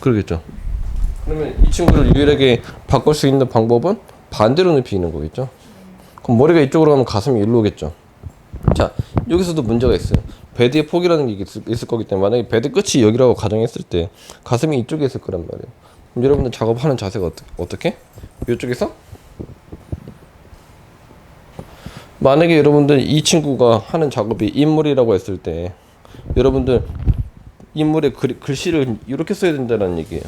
그러겠죠. 그러면 이 친구를 유일하게 바꿀 수 있는 방법은 반대로 눕히는 거겠죠. 그럼 머리가 이쪽으로 가면 가슴이 일로 오겠죠. 자, 여기서도 문제가 있어요. 베드의 폭이라는 게 있을, 있을 거기 때문에 만약에 베드 끝이 여기라고 가정했을 때 가슴이 이쪽에 있을 거란 말이에요. 그럼 여러분들 작업하는 자세가 어떻게? 어떻게? 이쪽에서? 만약에 여러분들 이 친구가 하는 작업이 인물이라고 했을 때 여러분들 인물에 글, 글씨를 이렇게 써야 된다는 얘기예요.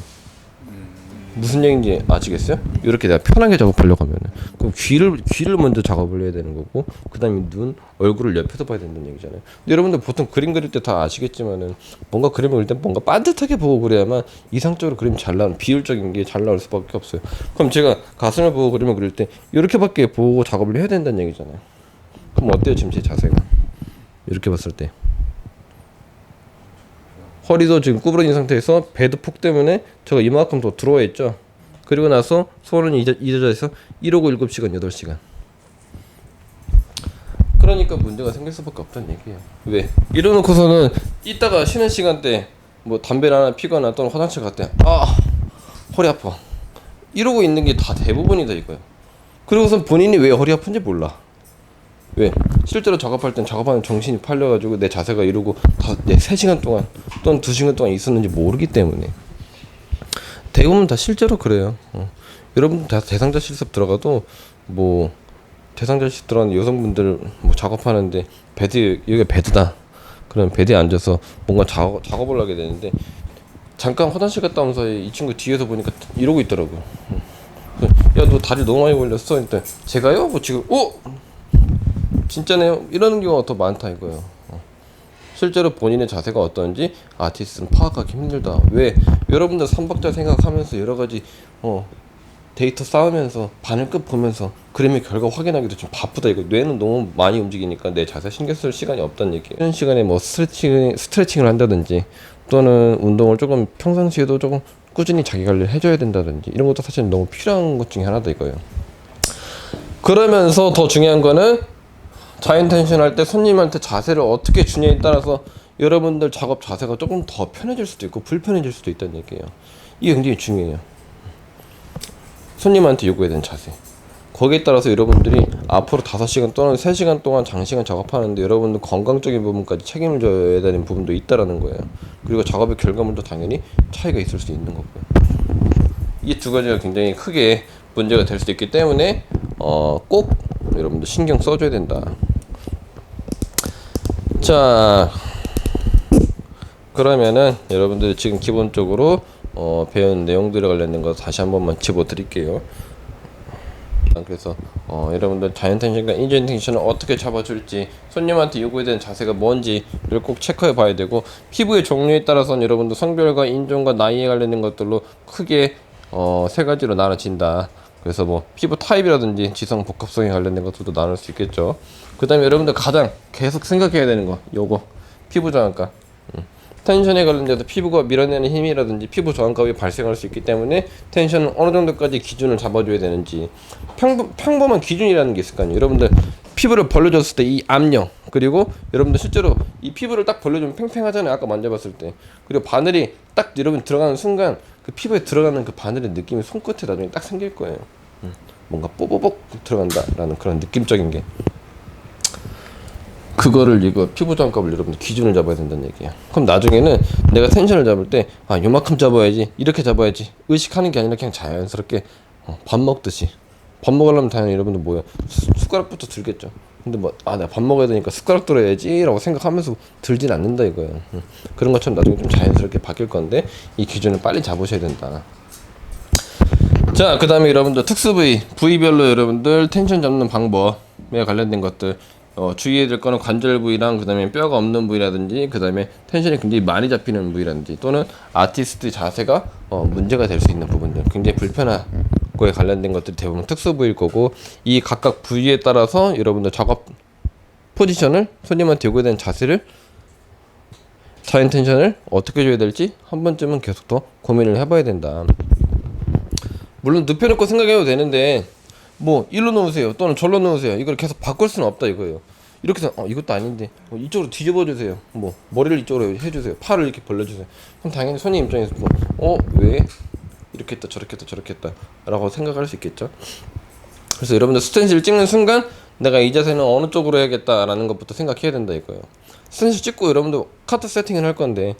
무슨 얘기인지 아시겠어요? 이렇게 내가 편하게 작업하려고 하면은 그럼 귀를 귀를 먼저 작업을 해야 되는 거고 그다음에 눈, 얼굴을 옆에서 봐야 된다는 얘기잖아요. 근데 여러분들 보통 그림 그릴 때 다 아시겠지만은 뭔가 그림을 그릴 때 뭔가 반듯하게 보고 그래야만 이상적으로 그림이 잘 나오는 비율적인 게 잘 나올 수밖에 없어요. 그럼 제가 가슴을 보고 그림을 그릴 때 이렇게밖에 보고 작업을 해야 된다는 얘기잖아요. 그럼 어때요 지금 제 자세가? 이렇게 봤을 때. 허리도 지금 구부러진 상태에서 배드 폭 때문에 제가 이만큼 더 들어와 있죠. 그리고 나서 이어져 있어 1호고 7시간 8시간. 그러니까 문제가 생길 수밖에 없다는 얘기예요. 왜? 이러놓고서는 이따가 쉬는 시간대 뭐 담배를 하나 피거나 또는 화장실 갈 때 아 허리 아파 이러고 있는 게 다 대부분이다 이거예요. 그리고선 본인이 왜 허리 아픈지 몰라. 왜? 실제로 작업할 땐 작업하는 정신이 팔려가지고 내 자세가 이러고 다내 3 시간 동안 또는 2 시간 동안 있었는지 모르기 때문에 대부분 다 실제로 그래요. 어. 여러분 다 대상자 실습 들어가도 뭐 대상자 실습 들어가는 여성분들 뭐 작업하는데 베드 여기가 베드다. 그럼 베드에 앉아서 뭔가 작업, 작업을 하게 되는데 잠깐 화장실 갔다 온 사이에 이 친구 뒤에서 보니까 이러고 있더라고. 야너 다리 너무 많이 걸렸어. 일단 제가요? 뭐 지금 어? 진짜네요. 이러는 경우가 더 많다 이거예요. 어. 실제로 본인의 자세가 어떤지 아티스트는 파악하기 힘들다. 왜? 여러분들 삼박자 생각하면서 여러 가지 어 데이터 쌓으면서 바늘끝 보면서 그림의 결과 확인하기도 좀 바쁘다 이거 뇌는 너무 많이 움직이니까 내 자세 신경 쓸 시간이 없다는 얘기예요. 이런 시간에 뭐 스트레칭 스트레칭을 한다든지 또는 운동을 조금 평상시에도 조금 꾸준히 자기 관리를 해줘야 된다든지 이런 것도 사실 너무 필요한 것 중에 하나다 이거예요. 그러면서 더 중요한 거는 자연 텐션 할 때 손님한테 자세를 어떻게 주냐에 따라서 여러분들 작업 자세가 조금 더 편해질 수도 있고 불편해질 수도 있다는 얘기예요. 이게 굉장히 중요해요. 손님한테 요구해야 되는 자세. 거기에 따라서 여러분들이 앞으로 5시간 또는 3시간 동안 장시간 작업하는데 여러분들 건강적인 부분까지 책임을 져야 되는 부분도 있다라는 거예요. 그리고 작업의 결과물도 당연히 차이가 있을 수 있는 거고요. 이 두 가지가 굉장히 크게 문제가 될수 있기 때문에 어, 꼭 여러분들 신경 써줘야 된다. 자, 그러면은 여러분들 지금 기본적으로 어, 배운 내용들에 관련된 거 다시 한 번만 집어드릴게요. 그래서 어, 여러분들 자연 텐션과 인전 텐션을 어떻게 잡아줄지 손님한테 요구해야 되는 자세가 뭔지를 꼭 체크해 봐야 되고 피부의 종류에 따라서는 여러분들 성별과 인종과 나이에 관련된 것들로 크게 어, 세 가지로 나눠진다. 그래서 뭐 피부 타입이라든지 지성 복합성에 관련된 것들도 나눌 수 있겠죠. 그 다음에 여러분들 가장 계속 생각해야 되는 거 요거 피부 저항가. 음. 텐션에 관련돼서 피부가 밀어내는 힘이라든지 피부 저항값이 발생할 수 있기 때문에 텐션은 어느 정도까지 기준을 잡아줘야 되는지 평범, 평범한 기준이라는 게 있을 거 아니에요. 여러분들 피부를 벌려줬을 때 이 압력 그리고 여러분들 실제로 이 피부를 딱 벌려주면 팽팽하잖아요. 아까 만져봤을 때 그리고 바늘이 딱 여러분 들어가는 순간 그 피부에 들어가는 그 바늘의 느낌이 손끝에 나중에 딱 생길 거예요. 음. 뭔가 뽀뽀뽀 들어간다라는 그런 느낌적인 게 그거를 이거 피부 장갑을 여러분들 기준을 잡아야 된다는 얘기야. 그럼 나중에는 내가 텐션을 잡을 때 아 요만큼 잡아야지 이렇게 잡아야지 의식하는 게 아니라 그냥 자연스럽게 어, 밥 먹듯이 밥 먹으려면 당연히 여러분들 뭐야 수- 숟가락부터 들겠죠. 근데 뭐아 내가 밥 먹어야 되니까 숟가락 들어야지라고 생각하면서 들진 않는다 이거예요. 음. 그런 것처럼 나중에 좀 자연스럽게 바뀔 건데 이 기준을 빨리 잡으셔야 된다. 자, 그 다음에 여러분들 특수 부위, 부위별로 여러분들 텐션 잡는 방법에 관련된 것들 어, 주의해야 될 거는 관절 부위랑 그 다음에 뼈가 없는 부위라든지 그 다음에 텐션이 굉장히 많이 잡히는 부위라든지 또는 아티스트 자세가 어, 문제가 될 수 있는 부분들 굉장히 불편한 거에 관련된 것들이 대부분 특수 부위일 거고 이 각각 부위에 따라서 여러분들 작업 포지션을 손님한테 요구되는 자세를 자연 텐션을 어떻게 줘야 될지 한 번쯤은 계속 더 고민을 해봐야 된다. 물론 눕혀놓고 생각해도 되는데 뭐 일로 놓으세요 또는 절로 놓으세요. 이걸 계속 바꿀 수는 없다 이거예요. 이렇게 해서 어 이것도 아닌데 어, 이쪽으로 뒤집어 주세요. 뭐 머리를 이쪽으로 해주세요. 팔을 이렇게 벌려주세요. 그럼 당연히 손님 입장에서 뭐어왜 이렇게 했다 저렇게 했다 저렇게 했다 라고 생각할 수 있겠죠 그래서 여러분들 스텐실 찍는 순간 내가 이 자세는 어느 쪽으로 해야겠다라는 것부터 생각해야 된다 이거예요 스텐실 찍고 여러분들 카트 세팅을 할 건데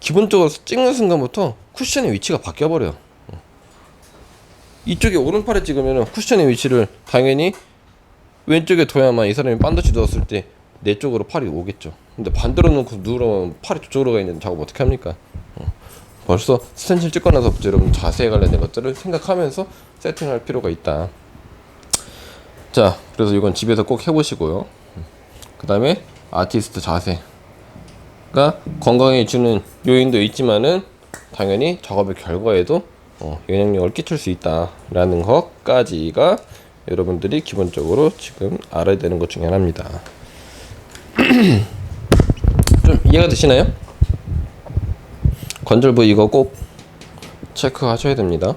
기본적으로 찍는 순간부터 쿠션의 위치가 바뀌어 버려요 이쪽에 오른팔에 찍으면 쿠션의 위치를 당연히 왼쪽에 둬야만 이 사람이 반드시 누웠을 때 내 쪽으로 팔이 오겠죠. 근데 반대로 놓고 누우면 팔이 저쪽으로 가 있는데 작업 어떻게 합니까? 어. 벌써 스텐실 찍고 나서부터 여러분 자세에 관련된 것들을 생각하면서 세팅할 필요가 있다. 자, 그래서 이건 집에서 꼭 해보시고요. 그 다음에 아티스트 자세가 건강에 주는 요인도 있지만은 당연히 작업의 결과에도 어, 영향력을 끼칠 수 있다라는 것까지가 여러분들이 기본적으로 지금 알아야 되는 것 중에 하나입니다. 좀 이해가 되시나요? 관절 부위 이거 꼭 체크하셔야 됩니다.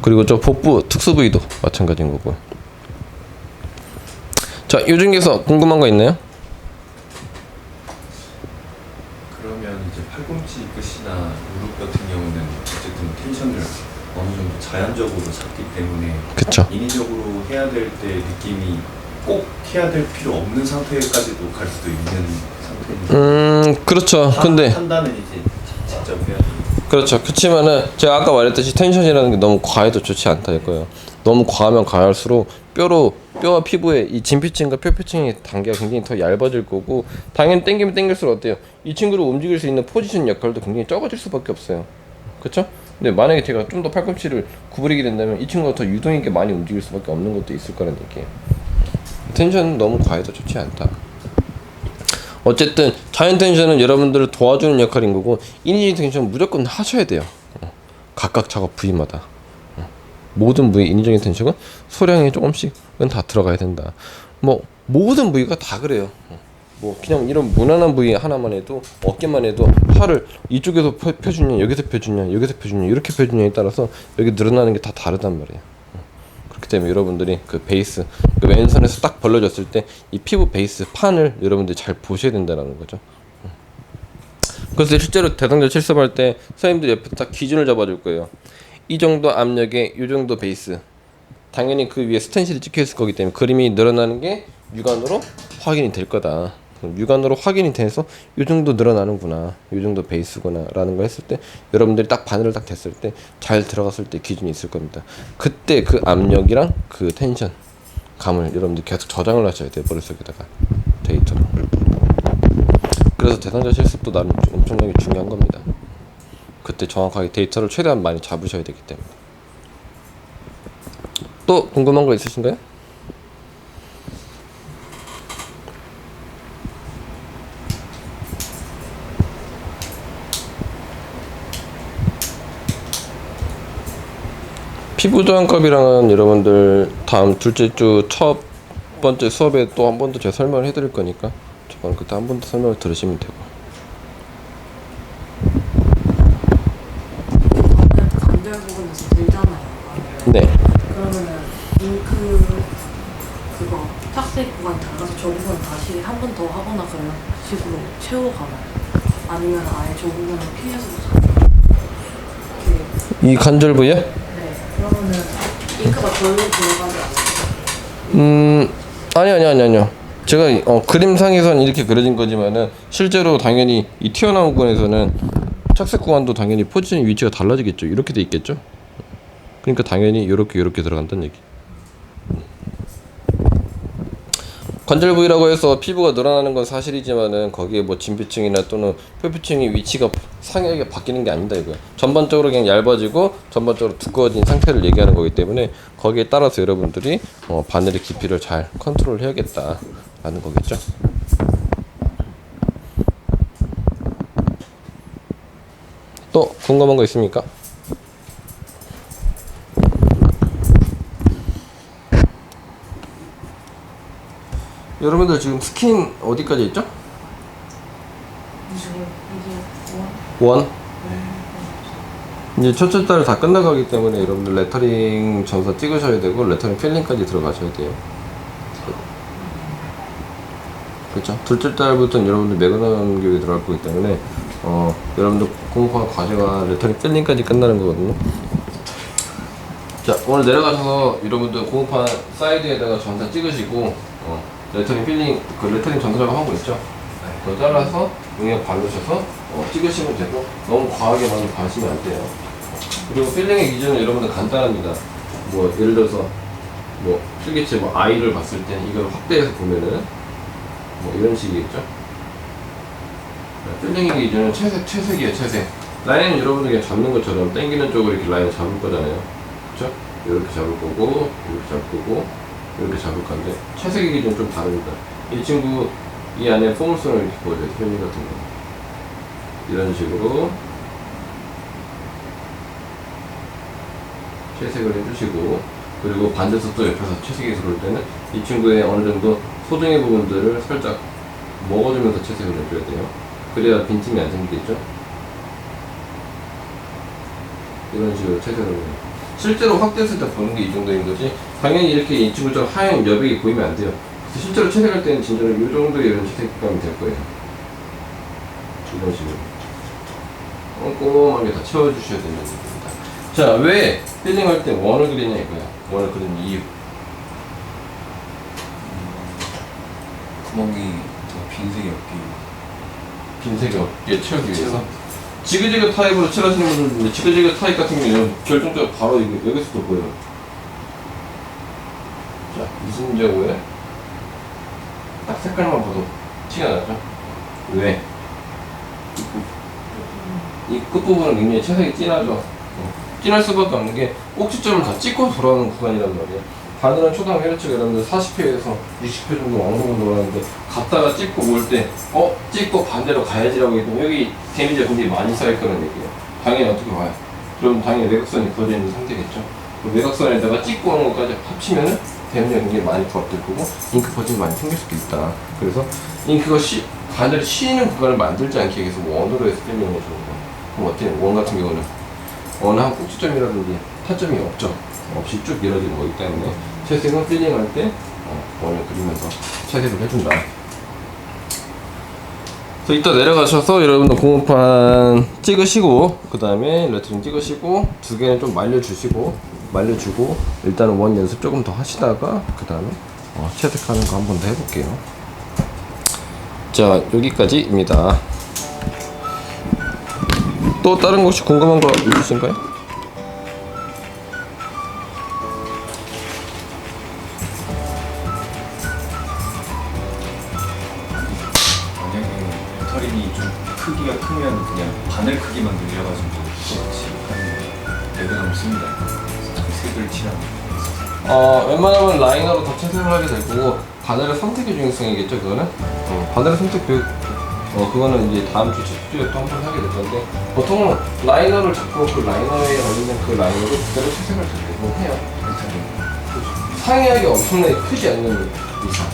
그리고 저 복부 특수 부위도 마찬가지인 거고요. 자, 요 중에서 궁금한 거 있나요? 그러면 이제 팔꿈치 끝이나 무릎 같은 경우는 어쨌든 텐션을 어느 정도 자연적으로 잡기 때문에 그쵸. 인위적으로 해야 될 때 느낌이 꼭 해야 될 필요 없는 상태까지도 갈 수도 있는 상태인데 음, 그렇죠. 근데 판단은 이제 직접 해야 돼요. 그렇죠. 그렇지만은 제가 아까 말했듯이 텐션이라는 게 너무 과해도 좋지 않다 이거예요. 너무 과하면 과할수록 뼈로 뼈와 피부의 이 진피층과 뼈피층의 단계가 굉장히 더 얇아질 거고 당연히 땡기면 땡길수록 어때요? 이 친구를 움직일 수 있는 포지션 역할도 굉장히 적어질 수밖에 없어요. 그렇죠? 근데 만약에 제가 좀 더 팔꿈치를 구부리게 된다면 이 친구가 더 유동 있게 많이 움직일 수밖에 없는 것도 있을 거라는 얘기예요. 텐션은 너무 과해도 좋지 않다. 어쨌든 자연 텐션은 여러분들을 도와주는 역할인 거고 인위적인 텐션은 무조건 하셔야 돼요. 어, 각각 작업 부위마다 어, 모든 부위 인위적인 텐션은 소량이 조금씩은 다 들어가야 된다. 뭐 모든 부위가 다 그래요. 어, 뭐 그냥 이런 무난한 부위 하나만 해도 어깨만 해도 팔을 이쪽에서 펴, 펴주냐 여기서 펴주냐 여기서 펴주냐 이렇게 펴주냐에 따라서 여기 늘어나는 게 다 다르단 말이에요. 때문에 여러분들이 그 베이스 그 왼손에서 딱 벌려졌을 때 이 피부 베이스 판을 여러분들이 잘 보셔야 된다는 거죠. 그래서 실제로 대상자 실습할 때 선생님들 옆에 딱 기준을 잡아줄 거예요. 이 정도 압력에 이 정도 베이스. 당연히 그 위에 스텐실이 찍혀 있을 거기 때문에 그림이 늘어나는 게 육안으로 확인이 될 거다. 육안으로 확인이 돼서 이 정도 늘어나는구나, 이 정도 베이스구나 라는 걸 했을 때 여러분들이 딱 바늘을 딱 댔을 때 잘 들어갔을 때 기준이 있을 겁니다. 그때 그 압력이랑 그 텐션 감을 여러분들 계속 저장을 하셔야 돼요 머릿속에다가 데이터로. 그래서 대상자 실습도 나름 엄청나게 중요한 겁니다. 그때 정확하게 데이터를 최대한 많이 잡으셔야 되기 때문에. 또 궁금한 거 있으신가요? 피부 저항값이랑은 여러분들 다음 둘째 주 첫 번째 수업에 또 한 번 더 제가 설명을 해드릴 거니까 저번 그때 한 번 더 설명을 들으시면 되고 관절 부분에서 들잖아요. 네 그러면은 잉크 그거 탁색 구간 달라서 저 부분 다시 한 번 더 하거나 그런 식으로 채우고 가나요? 아니면 아예 저 부분을 피해서 이 관절 부위요? 음 아니 아니 아니 아니요. 제가 어, 그림상에선 이렇게 그려진 거지만은 실제로 당연히 이 튀어나온 부분에서는 착색 구간도 당연히 포지션 위치가 달라지겠죠. 이렇게 돼 있겠죠? 그러니까 당연히 이렇게 이렇게 들어간다는 얘기 관절 부위라고 해서 피부가 늘어나는 건 사실이지만은 거기에 뭐 진피층이나 또는 표피층의 위치가 상하게 바뀌는 게 아니다 이거야. 전반적으로 그냥 얇아지고 전반적으로 두꺼워진 상태를 얘기하는 거기 때문에 거기에 따라서 여러분들이 어, 바늘의 깊이를 잘 컨트롤 해야겠다라는 거겠죠. 또 궁금한 거 있습니까? 여러분들 지금 스킨 어디까지 있죠? 이게 이게 뭐? 원? 이제 첫째 달 다 끝나가기 때문에 여러분들 레터링 전사 찍으셔야 되고 레터링 필링까지 들어가셔야 돼요. 그렇죠. 둘째 달부터는 여러분들 매그넘 교육이 들어갈 거기 때문에 어 여러분들 공부한 과제가 레터링 필링까지 끝나는 거거든요. 자 오늘 내려가셔서 여러분들 공판 사이드에다가 전사 찍으시고 어, 레터링 필링 그 레터링 전사 작업하고 있죠. 그거 잘라서 용액 바르셔서 어, 찍으시면 되고 너무 과하게 많이 바르시면 안 돼요. 그리고 필링의 기준은 여러분들 간단합니다. 뭐 예를 들어서 뭐 필기체 뭐 아이를 봤을 때 이걸 확대해서 보면은 뭐 이런 식이겠죠. 네, 필링의 기준은 채색 채색이에요 채색. 라인은 여러분들 그냥 잡는 것처럼 당기는 쪽으로 이렇게 라인 잡을 거잖아요. 그렇죠? 이렇게 잡을 거고 이렇게 잡을 거고 이렇게 잡을 건데 채색의 기준 좀 다릅니다. 이 친구 이 안에 포물선을 이렇게 보여줘요. 필링 같은 거. 이런 식으로 채색을 해주시고 그리고 반대서 또 옆에서 채색이 들어올 때는 이 친구의 어느 정도 소중의 부분들을 살짝 먹어주면서 채색을 해줘야 돼요. 그래야 빈틈이 안 생기겠죠? 이런 식으로 채색을 해요. 실제로 확대했을 때 보는 게 이 정도인 거지 당연히 이렇게 이 친구처럼 하얀 여백이 보이면 안 돼요. 실제로 채색할 때는 진짜로 이 정도의 이런 채색감이 될 거예요. 이런 식으로 꼼꼼하게 다 채워주셔야 되는 겁니다. 자, 왜 필링할 때 원을 그리냐 이거야. 원을 그리는 이유. 구멍이 더 빈색이 없게 빈색이 없게 채우기 위해서. 지그재그 타입으로 칠하시는 있는데 지그재그 타입 같은 경우는 결정적으로 바로 이거 여기서도 보여요. 자, 무슨 경우에 딱 색깔만 봐도 티가 나죠? 왜? 이 끝부분은 굉장히 채색이 진하죠? 어, 진할 수밖에 없는 게 꼭지점을 다 찍고 돌아오는 구간이란 말이에요. 바늘은 초당 회로치가 여러분들 40회에서 60회 정도 왕복을 돌아가는데 갔다가 찍고 올 때 어? 찍고 반대로 가야지라고 했더니 여기 데미지가 굉장히 많이 쌓여있다는 얘기예요. 당연히 어떻게 봐요? 그럼 당연히 외곽선이 그어져 있는 상태겠죠? 그 외곽선에다가 찍고 오는 것까지 합치면은 데미지가 굉장히 많이 부합될 거고 잉크 퍼짐이 많이 생길 수도 있다. 그래서 잉크가 쉬, 반대로 쉬는 구간을 만들지 않게 계속 원으로 해서 필링을 해주는 거. 그럼 어때요? 원 같은 경우는 어느 한 꼭지점이라든지 타점이 없죠. 없이 쭉 밀어지는 거기 때문에 채색은 필링할 때 어, 원을 그리면서 채색을 해준다. 그래서 이따 내려가셔서 여러분들 공업판 찍으시고 그 다음에 레터링 찍으시고 두 개는 좀 말려주시고 말려주고 일단은 원 연습 조금 더 하시다가 그 다음에 어, 채색하는 거 한 번 더 해볼게요. 자 여기까지입니다. 또 다른 거 혹시 궁금한 거 있으신가요? 어, 웬만하면 라이너로 더 채색을 하게 될 거고 바늘의 선택의 중요성이겠죠 그거는? 어, 바늘의 선택 교육 어 그거는 이제 다음 주 집주에 또한번 하게 될 건데 보통은 라이너를 잡고 그 라이너에 걸리는 그 라이너로 그대로 채색을 대부분 해요. 상이하게 엄청나게 크지 않는 이상.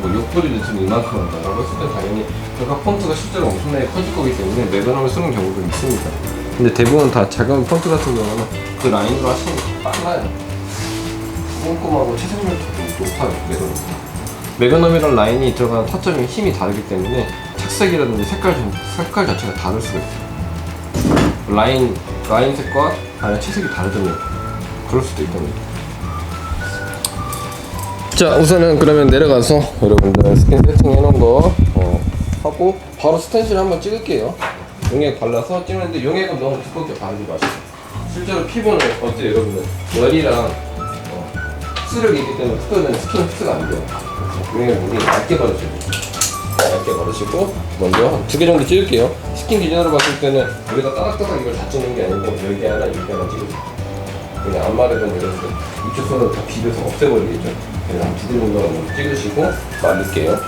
뭐 옆구리를 지금 이만큼 한다라고 했을 때 당연히 결과 폰트가 실제로 엄청나게 커질 거기 때문에 매너을 쓰는 경우도 있습니다. 근데 대부분 다 작은 폰트 같은 경우는 그 라인으로 하시는 게 빨라요 꼼꼼하고 채색률도 좀 높아요 매너는 매그넘이랑 라인이 들어가는 타점이 힘이 다르기 때문에 착색이라든지 색깔 좀- 색깔 자체가 다를 수가 있어요. 라인 라인 색과 아니 채색이 다르다면 그럴 수도 있답니다. 자 우선은 그러면 내려가서 여러분들 스킨 세팅 해놓은 거 어, 하고 바로 스텐실 한번 찍을게요. 용액 발라서 찍는데 용액은 너무 두껍게 바르지 마시고 실제로 피부는 어때요 여러분들 열이랑 어, 습력이 있기 때문에 흡수는 스킨 흡수가 안 돼요. 용액을 굉장히 얇게 돼요. 얇게 바르시고 먼저 두개 정도 찍을게요. 스킨 기준으로 봤을 때는 우리가 따닥따닥 이걸 다 찍는 게 아니고 여기 하나 여기 하나 찍으세요. 그냥 여러분들 이쪽 손으로 다 비벼서 없애버리겠죠. 그냥 한두개 정도 찍으시고 말릴게요.